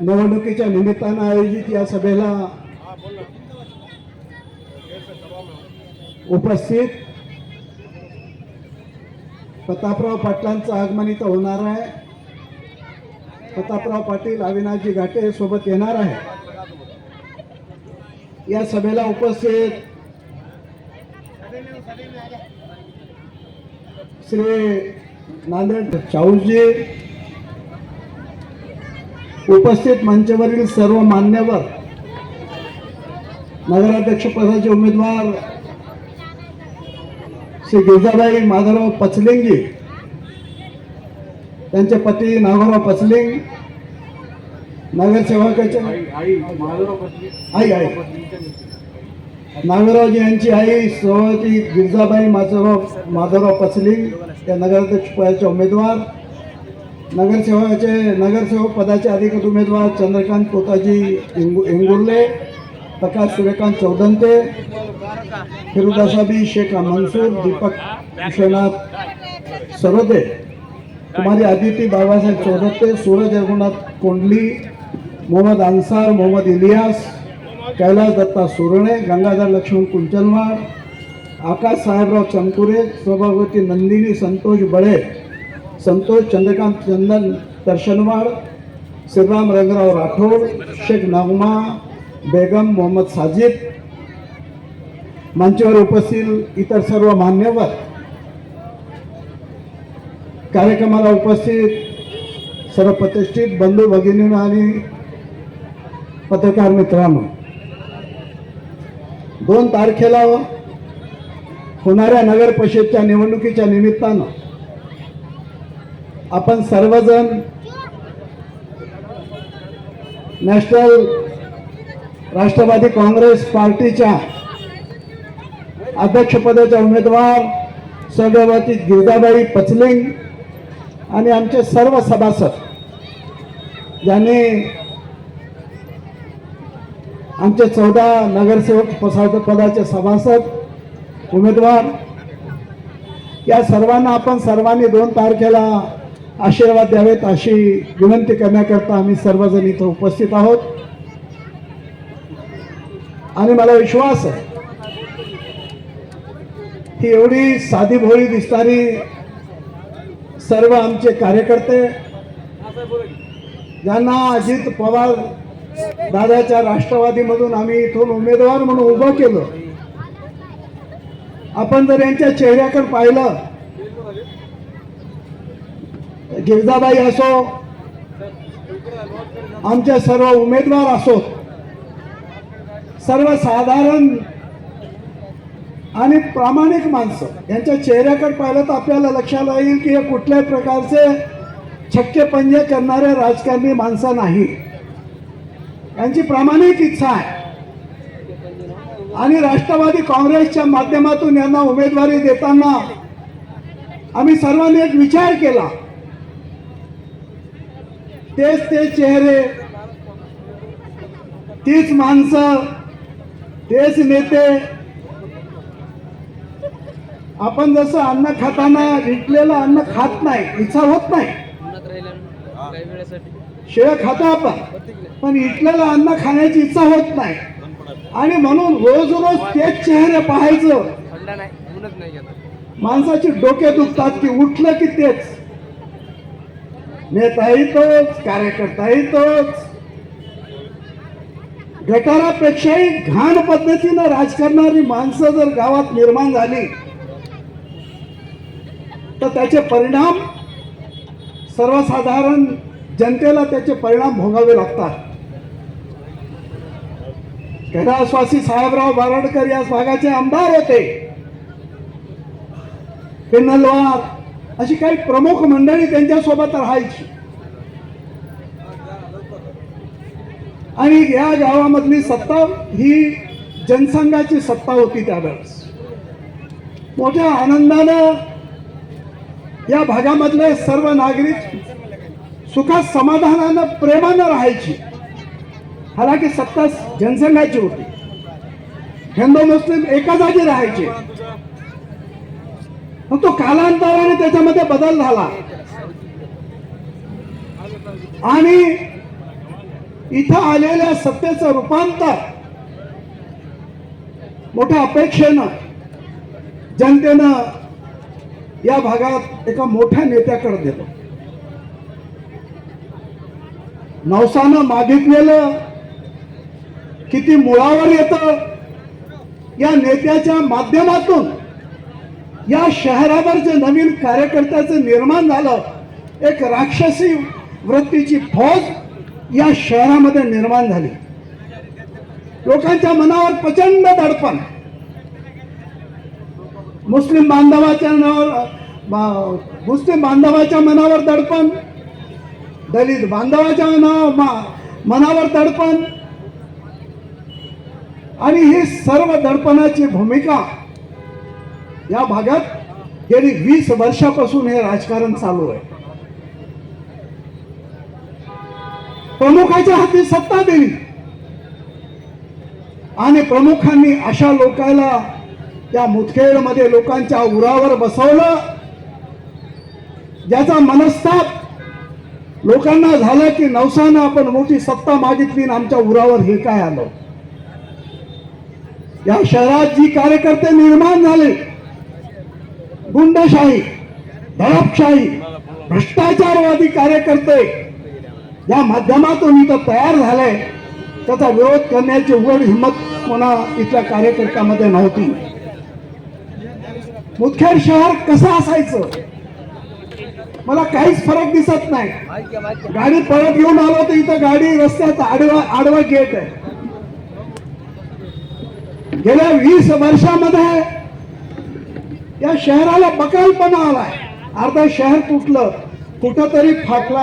निवडणुकीच्या निमित्तानं आयोजित या सभेला उपस्थित प्रतापराव पाटलांचं आगमन इथं होणार आहे. प्रतापराव पाटील अविनाशजी घाटे सोबत येणार आहे. या सभेला उपस्थित श्री नांदेड चाऊजी उपस्थित मंचावरील सर्व मान्यवर नगराध्यक्ष पदाचे उमेदवार श्री गिरजाबाई माधवराव पचलिंगी त्यांचे पती नागोराव पचलिंग नगरसेवकाचे आई आई नागरावजी यांची आई सभापती गिरजाबाई माधवराव माधवराव पचलिंग या नगराध्यक्ष पदाचे उमेदवार नगरसेवकाचे नगरसेवक पदाचे अधिकृत उमेदवार चंद्रकांत कोताजी इंगु इंगुर्ले प्रकाश सूर्यकांत चौदंते फिरुदासाबी शेख मंसूर दीपक विश्वनाथ सरोदे कुमारी आदिती बाबासाहेब चौदत्ते सूरज रघुनाथ कोंडली मोहम्मद अन्सार मोहम्मद इलियास कैलास दत्ता सुरणे गंगाधर लक्ष्मण कुंचलवाड आकाश साहेबराव चमकुरे सभापती नंदिनी संतोष बळे संतोष चंद्रकांत चंदन दर्शनवाड श्रीराम रंगराव राठोड शेख नगमा बेगम मोहम्मद साजिद मंचावर उपस्थित इतर सर्व मान्यवर. कार्यक्रमाला उपस्थित सर्व प्रतिष्ठित बंधू भगिनी आणि पत्रकार मित्रांनो दोन तारखेला होणाऱ्या नगर परिषदच्या निवडणुकीच्या निमित्तानं आपण सर्वजण नॅशनल राष्ट्रवादी काँग्रेस पार्टीच्या अध्यक्षपदाच्या उमेदवार सभापती गिरजाबाई पचलिंग आणि आमचे सर्व सभासद ज्यांनी आमचे चौदा नगरसेवक पदाचे सभासद उमेदवार या सर्वांना आपण सर्वांनी दोन तारखेला आशीर्वाद द्यावेत अशी विनंती करण्याकरता आम्ही सर्वजण इथं उपस्थित आहोत. आणि मला विश्वास आहे ही एवढी साधी भोळी दिसणारी सर्व आमचे कार्यकर्ते ज्यांना अजित पवार दादाच्या राष्ट्रवादीमधून आम्ही इथून उमेदवार म्हणून उभं केलं. आपण जर यांच्या चेहऱ्याकडे पाहिलं गिरजाबाई असो आमचे सर्व उमेदवार असो सर्वसाधारण आणि प्रामाणिक माणसं यांच्या चेहऱ्याकडे पाहिलं तर आपल्याला लक्षात येईल की हे कुठल्याही प्रकारचे छक्के पंजे करणारे राजकारणी माणसं नाही. यांची प्रामाणिक इच्छा आहे. आणि राष्ट्रवादी काँग्रेसच्या माध्यमातून यांना उमेदवारी देताना आम्ही सर्वांनी एक विचार केला. तेच ते चेहरे तीच माणसं तेच नेते. आपण जसं अन्न खाताना विकलेलं अन्न खात नाही इच्छा होत नाही. शिळ खातो आपण पण इटलेलं अन्न खाण्याची इच्छा होत नाही. आणि म्हणून रोज रोज तेच चेहरे पाहायचं. माणसाचे डोके दुखतात की उठलं की तेच. नेताही तोच कार्यकर्ताही तोच. गटारापेक्षाही घाण पद्धतीनं राजकारणारी माणसं जर गावात निर्माण झाली तर त्याचे परिणाम सर्वसाधारण जनतेला त्याचे परिणाम भोगावे लागतात. कैलासवासी साहेबराव बारडकर या भागाचे आमदार होते. पिनलवार अशी काही प्रमुख मंडळी त्यांच्यासोबत राहायची. आणि या गावामधली सत्ता ही जनसंघाची सत्ता होती त्यावेळेस. मोठ्या आनंदानं या भागामधले सर्व नागरिक सुखात समाधानानं प्रेमानं राहायची. हालाकी सत्ता जनसंघाची होती. हिंदू मुस्लिम एका जागी राहायचे. मग तो कालांतराने त्याच्यामध्ये बदल झाला. आणि इथं आलेल्या सत्तेचं रूपांतर मोठ्या अपेक्षेनं जनतेनं या भागात एका मोठ्या नेत्याकडे दिलं नवसानं मागितलेलं किती मुळावर येतं या नेत्याच्या माध्यमातून या शहरावर जे नवीन कार्यकर्त्याचं निर्माण झालं एक राक्षसी वृत्तीची फौज या शहरामध्ये निर्माण झाली. लोकांच्या मनावर प्रचंड दडपण. मुस्लिम बांधवाच्या नावावर मुस्लिम बांधवाच्या मनावर दडपण दलित बांधवाच्या नाव मनावर दडपण. आणि ही सर्व दडपणाची भूमिका या भागात गेली वीस वर्षापासून हे राजकारण चालू आहे. प्रमुखाच्या हाती सत्ता दिली आणि प्रमुखांनी अशा लोकांना त्या मुदखेडमध्ये लोकांच्या उरावर बसवलं ज्याचा मनस्ताप लोकांना झाला की नवसानं आपण मोठी सत्ता मागितली आणि आमच्या उरावर हे काय आलं? या शहरात जी कार्यकर्ते निर्माण झाले गुंडशाही दडपशाही भ्रष्टाचारवादी कार्यकर्ते या माध्यमातून इथं तयार झालंय. त्याचा विरोध करण्याची उघड हिंमत कोणा इथल्या कार्यकर्त्यामध्ये नव्हती. मुदखेड शहर कसं असायचं? मला काहीच फरक दिसत नाही. गाडी परत घेऊन आलो तर इथं गाडी रस्त्यात आडवा आडवा गेट आहे. गेल्या वीस वर्षामध्ये त्या शहराला बकालपणा आलाय. अर्धा शहर तुटलं. कुठंतरी फाटला.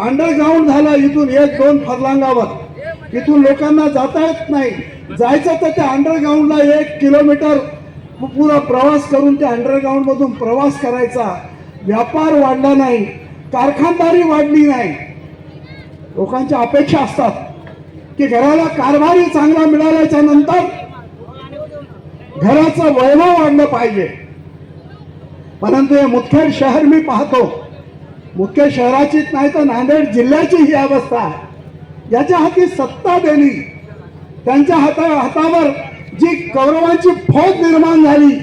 अंडरग्राऊंड झाला इथून एक दोन फरलांगावर इथून लोकांना जाता येत नाही. जायचं तर त्या अंडरग्राऊंडला एक किलोमीटर पुरा प्रवास करून त्या अंडरग्राऊंडमधून प्रवास करायचा. व्यापार वाढला नाही. कारखानदारी वाढली नाही. लोकांच्या अपेक्षा असतात की घराला कारभारी चांगला मिळाल्याच्या नंतर घराचं वैभव वाढलं पाहिजे. परंतु हे मुदखेड शहर मी पाहतो. मुख्य शहराचीच नाही तर नांदेड जिल्ह्याची ही अवस्था आहे. याच्या हाती सत्ता देणी त्यांच्या हाता हातावर जी कौरवांची फौज निर्माण झाली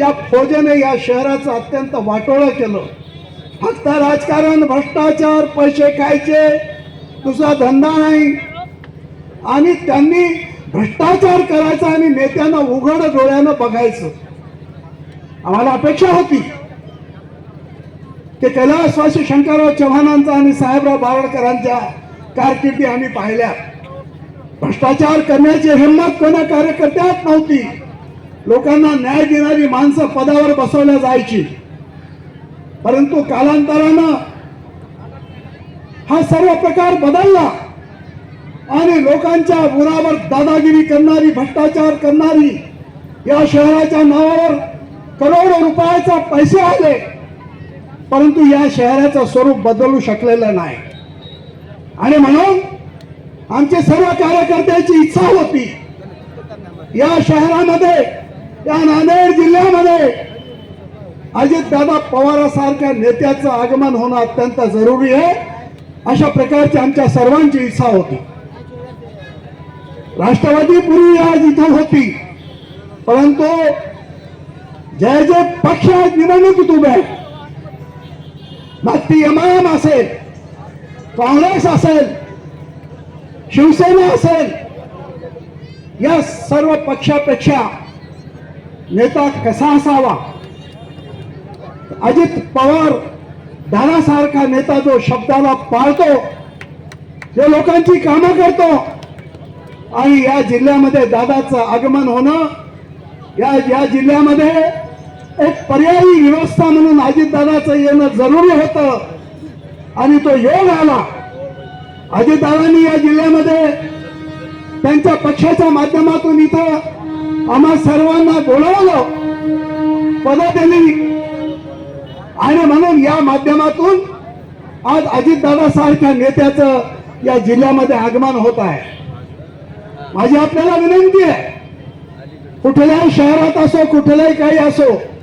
या फौजेने या शहराचं अत्यंत वाटोळं केलं. फक्त राजकारण भ्रष्टाचार पैसे खायचे दुसरा धंदा नाही. आणि त्यांनी भ्रष्टाचार करायचा आणि नेत्यांना उघड डोळ्यानं बघायचं. आम्हाला अपेक्षा होती ते कैलासवासी शंकरराव चव्हाणांचा आणि साहेबराव बावडकरांच्या कारकिर्दी आम्ही पाहिल्या. भ्रष्टाचार करण्याची हिंमत कोणा कार्यकर्त्यात नव्हती. लोकांना न्याय देणारी माणसं पदावर बसवल्या जायची. परंतु कालांतरानं हा सर्व प्रकार बदलला आणि लोकांच्या उरावर दादागिरी करणारी भ्रष्टाचार करणारी या शहराच्या नावावर करोडो रुपयाचा पैसे आले परंतु या शहराचं स्वरूप बदलू शकलेलं नाही. आणि म्हणून आमचे सर्व कार्यकर्त्यांची इच्छा होती या शहरामध्ये या नांदेड जिल्ह्यामध्ये अजितदादा पवारासारख्या नेत्याचं आगमन होणं अत्यंत जरुरी आहे अशा प्रकारची आमच्या सर्वांची इच्छा होती. राष्ट्रवादी पूर्वी आज इथं होती परंतु जे जे पक्ष आहेत निवडणुकीत उभे आहेत मग ती एमआयएम असेल काँग्रेस असेल शिवसेना असेल या सर्व पक्षापेक्षा नेता कसा असावा? अजित पवार दादासारखा नेता जो शब्दाला पाळतो जो लोकांची कामं करतो आणि या जिल्ह्यामध्ये दादाचं आगमन होणं या या जिल्ह्यामध्ये एक पर्यायी व्यवस्था म्हणून अजितदादाचं येणं जरुरी होतं. आणि तो योग आला. अजितदादांनी या जिल्ह्यामध्ये त्यांच्या पक्षाच्या माध्यमातून इथं आम्हा सर्वांना बोलवलं. पदं दिली आणि म्हणून या माध्यमातून आज अजितदादा सारख्या नेत्याचं या जिल्ह्यामध्ये आगमन होत आहे. माझी आपल्याला विनंती आहे. कुठल्याही शहरात असो कुठल्याही काही असो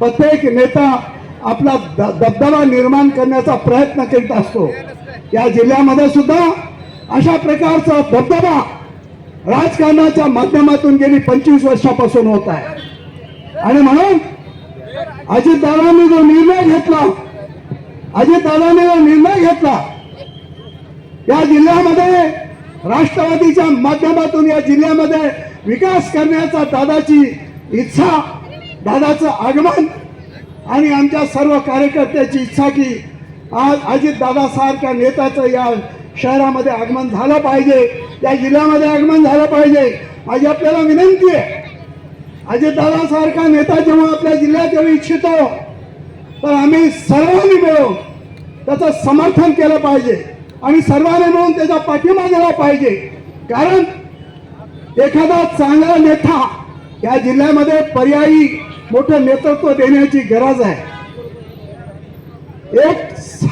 प्रत्येक नेता आपला दबदबा निर्माण करण्याचा प्रयत्न करीत असतो. या जिल्ह्यामध्ये सुद्धा अशा प्रकारचा धबधबा राजकारणाच्या माध्यमातून गेली पंचवीस वर्षापासून होत आहे. आणि म्हणून अजितदादांनी जो निर्णय घेतला अजितदादांनी जो निर्णय घेतला या जिल्ह्यामध्ये राष्ट्रवादीच्या माध्यमातून या जिल्ह्यामध्ये विकास करण्याचा दादाची इच्छा दादाचं आगमन आणि आमच्या सर्व कार्यकर्त्याची इच्छा की आज अजित दादासारख्या नेत्याचं या शहरामध्ये आगमन झालं पाहिजे या जिल्ह्यामध्ये आगमन झालं पाहिजे. माझी आपल्याला विनंती आहे अजित दादासारखा नेता जेव्हा आपल्या जिल्ह्यात येऊ इच्छितो तर आम्ही सर्वांनी मिळून त्याचं समर्थन केलं पाहिजे. आणि सर्वांनी मिळून त्याचा पाठिंबा दिला पाहिजे. कारण एखादा चांगला नेता या जिल्ह्यामध्ये पर्यायी मोठं नेतृत्व देण्याची गरज आहे. एक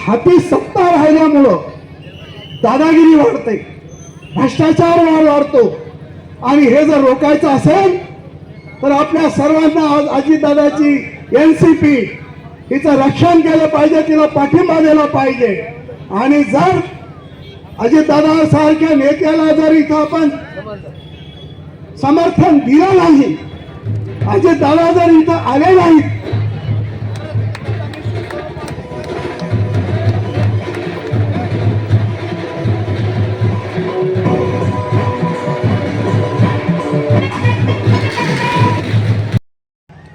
हाती सत्ता राहिल्यामुळं दादागिरी वाढते भ्रष्टाचार वाढतो. आणि हे जर रोखायचं असेल तर आपल्या सर्वांना आज अजितदादाची एन सी पी हिचं रक्षण केलं पाहिजे तिला पाठिंबा दिला पाहिजे. आणि जर अजितदादा सारख्या नेत्याला जर इथं आपण समर्थन दिलं नाही. अजितदादा जर इथं आले नाहीत.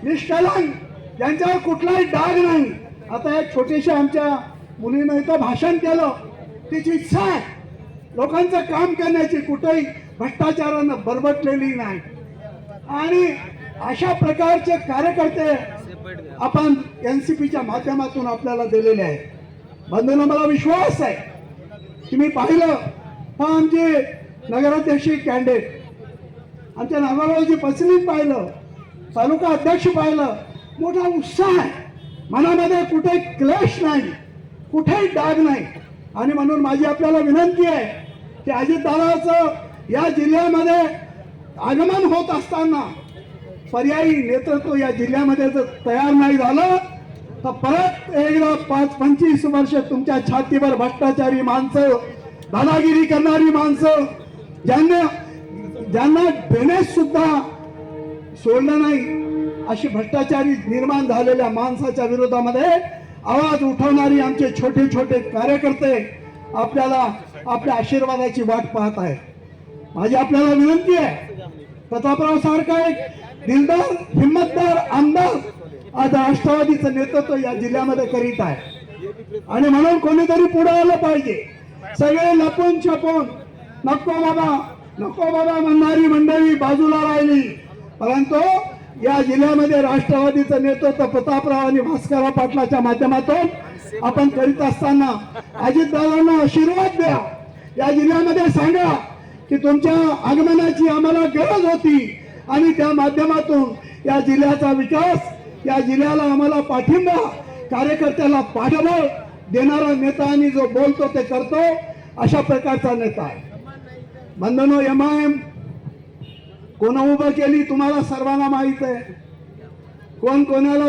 निष्कलंक यांच्यावर कुठलाही डाग नाही. आता या छोटीशी आमच्या मुलीनं इथं भाषण केलं. तिची इच्छा आहे. लोकांचं काम करण्याची कुठेही भ्रष्टाचारानं बरबटलेली नाही. आणि अशा प्रकारचे कार्यकर्ते आपण एन सी पीच्या माध्यमातून आपल्याला दिलेले आहेत. बंधूंना मला विश्वास आहे. की मी पाहिलं हा आमचे नगराध्यक्ष कॅन्डिडेट. आमच्या नागारावजी पसलीत पाहिलं तालुका अध्यक्ष पाहिलं. मोठा उत्साह आहे. मनामध्ये कुठे क्लेश नाही कुठेही डाग नाही. आणि म्हणून माझी आपल्याला विनंती आहे की अजितदादाचं या जिल्ह्यामध्ये आगमन होत असताना पर्यायी नेतृत्व या जिल्ह्यामध्ये जर तयार नाही झालं तर परत एकदा पाच पंचवीस वर्ष तुमच्या छातीवर भ्रष्टाचारी माणसं दादागिरी करणारी माणसं ज्यांना ज्यांना देण्यास सुद्धा सोडलं नाही अशी भ्रष्टाचारी निर्माण झालेल्या माणसाच्या विरोधामध्ये आवाज उठवणारी आमचे छोटे छोटे कार्यकर्ते आपल्याला आपल्या आशीर्वादाची वाट पाहत आहे माझी आपल्याला विनंती आहे प्रतापराव सारखा एक दिलदार हिंमतदार आमदार आज राष्ट्रवादीचं नेतृत्व या जिल्ह्यामध्ये करीत आहे. आणि म्हणून कोणीतरी पुढे आलं पाहिजे. सगळे लपून छपून नको बाबा नको बाबा म्हणणारी मंडळी बाजूला राहिली. परंतु या जिल्ह्यामध्ये राष्ट्रवादीचं नेतृत्व प्रतापराव आणि भास्करराव पाटलाच्या माध्यमातून आपण करीत असताना अजितदादांना आशीर्वाद द्या. या जिल्ह्यामध्ये सांगा की तुमच्या आगमनाची आम्हाला गरज होती आणि त्या माध्यमातून या जिल्ह्याचा विकास या जिल्ह्याला आम्हाला पाठिंबा कार्यकर्त्याला पाठबळ देणारा नेता आणि जो बोलतो ते करतो अशा प्रकारचा नेता आहे. बंधनो एम आय एम कोण उभं केली तुम्हाला सर्वांना माहीत आहे. कोण कोणाला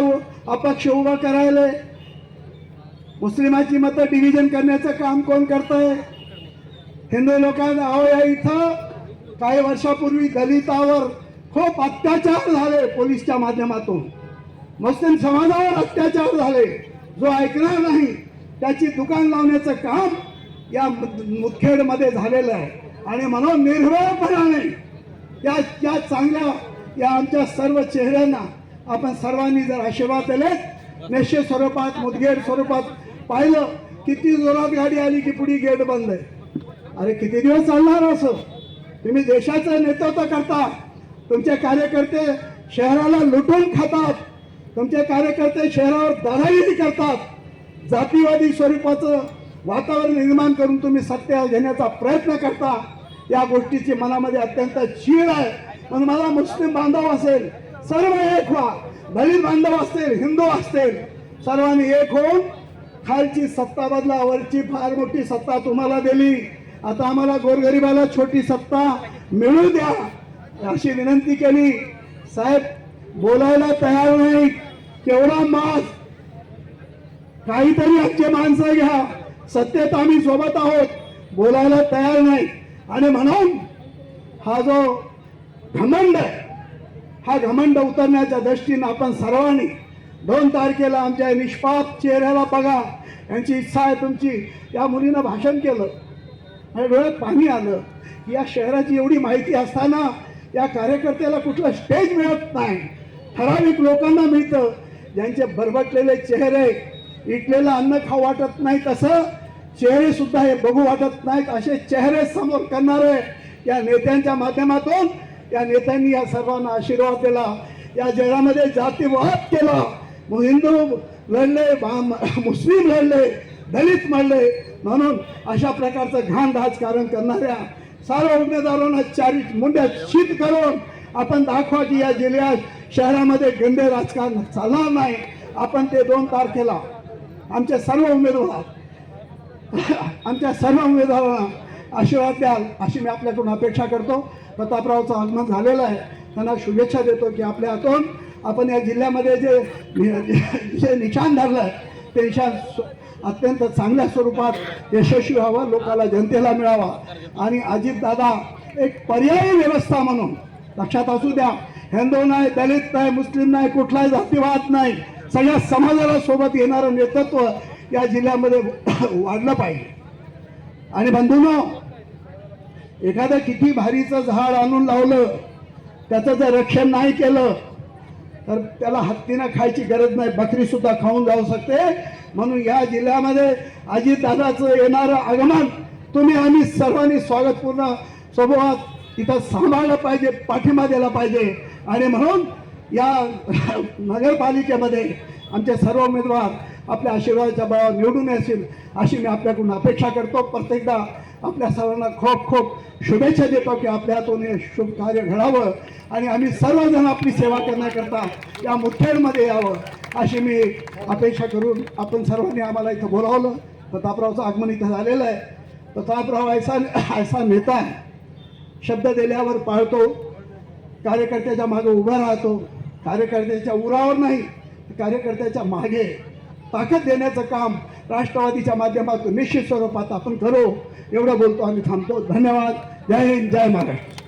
अपक्ष उभं करायला मुस्लिमाची मतं डिव्हिजन करण्याचं काम कोण करतंय? हिंदू लोकांना अहो या इथं काही वर्षापूर्वी दलितावर खूप अत्याचार झाले पोलीसच्या माध्यमातून. मुस्लिम समाजावर अत्याचार झाले. जो ऐकणार नाही त्याची दुकान लावण्याचं काम या मुद- मुदखेडमध्ये झालेलं आहे. आणि म्हणून निर्भयपणाने या या चांगल्या या आमच्या सर्व चेहऱ्यांना आपण सर्वांनी जर आशीर्वाद दिले निश्चित स्वरूपात मुदगेड स्वरूपात पाहिलं किती जोरात गाडी आली की पुढे गेट बंद आहे. अरे किती दिवस चालणार असं? तुम्ही देशाचं नेतृत्व करता. तुमचे कार्यकर्ते शहराला लुटून खातात. तुमचे कार्यकर्ते शहरावर दादागिरी करतात. जातीवादी स्वरूपाचं वातावरण निर्माण करून तुम्ही सत्य घेण्याचा प्रयत्न करता. या गोष्टीची मनामध्ये अत्यंत चीड आहे. म्हणून मला मुस्लिम बांधव असेल सर्व एक व्हा. दलित बांधव असतील हिंदू असतील सर्वांनी एक होऊन खालची सत्ता बदला वरची फार मोठी सत्ता तुम्हाला दिली. आता आम्हाला गोरगरिबाला छोटी सत्ता मिळू द्या अशी विनंती केली. साहेब बोलायला तयार नाही केवढा मास. काहीतरी आमचे माणसं घ्या सत्तेत आम्ही सोबत आहोत बोलायला तयार नाही. आणि म्हणून हा जो घमंड आहे हा घमंड उतरण्याच्या दृष्टीनं आपण सर्वांनी दोन तारखेला आमच्या निष्पाप चेहऱ्याला बघा. यांची इच्छा आहे तुमची. या मुलीनं भाषण केलं. आणि डोळ्यात पाणी आलं. या शहराची एवढी माहिती असताना या कार्यकर्त्याला कुठलं स्टेज मिळत नाही. ठराविक लोकांना मिळतं. ज्यांचे भरभटलेले चेहरे इटलेलं अन्न खाऊ वाटत नाही तसं चेहरेसुद्धा हे बघू वाटत नाहीत असे चेहरे समोर करणारे या नेत्यांच्या माध्यमातून या नेत्यांनी या सर्वांना आशीर्वाद दिला. या जगामध्ये जातीवाद केला. हिंदू लढले बा- मुस्लिम लढले दलित लढले म्हणून अशा प्रकारचं घाण राजकारण करणाऱ्या सर्व उमेदवारांना चारी मुंड्यात शीत करून आपण दाखवा की या जिल्ह्यात शहरामध्ये गंदे राजकारण चालणार नाही. आपण ते दोन तारखेला आमच्या सर्व उमेदवार आमच्या सर्व उमेदवारांना आशीर्वाद द्याल अशी मी आपल्याकडून अपेक्षा करतो. प्रतापरावचं आगमन झालेलं आहे. त्यांना शुभेच्छा देतो की आपल्या हातून आपण या जिल्ह्यामध्ये जे जे निशाण धरलं आहे ते निशाण अत्यंत चांगल्या स्वरूपात यशस्वी व्हावं लोकाला जनतेला मिळावा. आणि अजितदादा एक पर्यायी व्यवस्था म्हणून लक्षात असू द्या हिंदू नाही दलित नाही मुस्लिम नाही कुठलाही जातीवाद नाही सगळ्या समाजाला सोबत येणारं नेतृत्व या जिल्ह्यामध्ये वाढलं पाहिजे. आणि बंधूनो एखादं किती भारीचं झाड आणून लावलं त्याचं जर रक्षण नाही केलं तर त्याला हत्तीनं खायची गरज नाही. बकरीसुद्धा खाऊन जाऊ शकते. म्हणून या जिल्ह्यामध्ये अजितदादाचं येणारं आगमन तुम्ही आम्ही सर्वांनी स्वागतपूर्ण स्वभावात इथं सांभाळलं पाहिजे पाठिंबा दिला पाहिजे. आणि म्हणून या नगरपालिकेमध्ये आमचे सर्व उमेदवार आपल्या आशीर्वादाच्या बळावर निवडून येतील अशी मी आपल्याकडून अपेक्षा करतो. प्रत्येकदा आपल्या सर्वांना खूप खूप शुभेच्छा देतो की आपल्या हातून हे शुभ कार्य घडावं आणि आम्ही सर्वजण आपली सेवा करण्याकरता या मुठ्ठेडमध्ये यावं अशी मी अपेक्षा करून आपण सर्वांनी आम्हाला इथं बोलावलं. प्रतापरावचं आगमन इथं झालेलं आहे. प्रतापराव ऐसा ऐसा नेता आहे शब्द दिल्यावर पाळतो. कार्यकर्त्याच्या मागे उभा राहतो. कार्यकर्त्याच्या उरावर नाही कार्यकर्त्याच्या मागे ताकद देण्याचं काम राष्ट्रवादीच्या माध्यमातून निश्चित स्वरूपात आपण करू. एवढं बोलतो आम्ही थांबतो. धन्यवाद. जय हिंद जय महाराष्ट्र.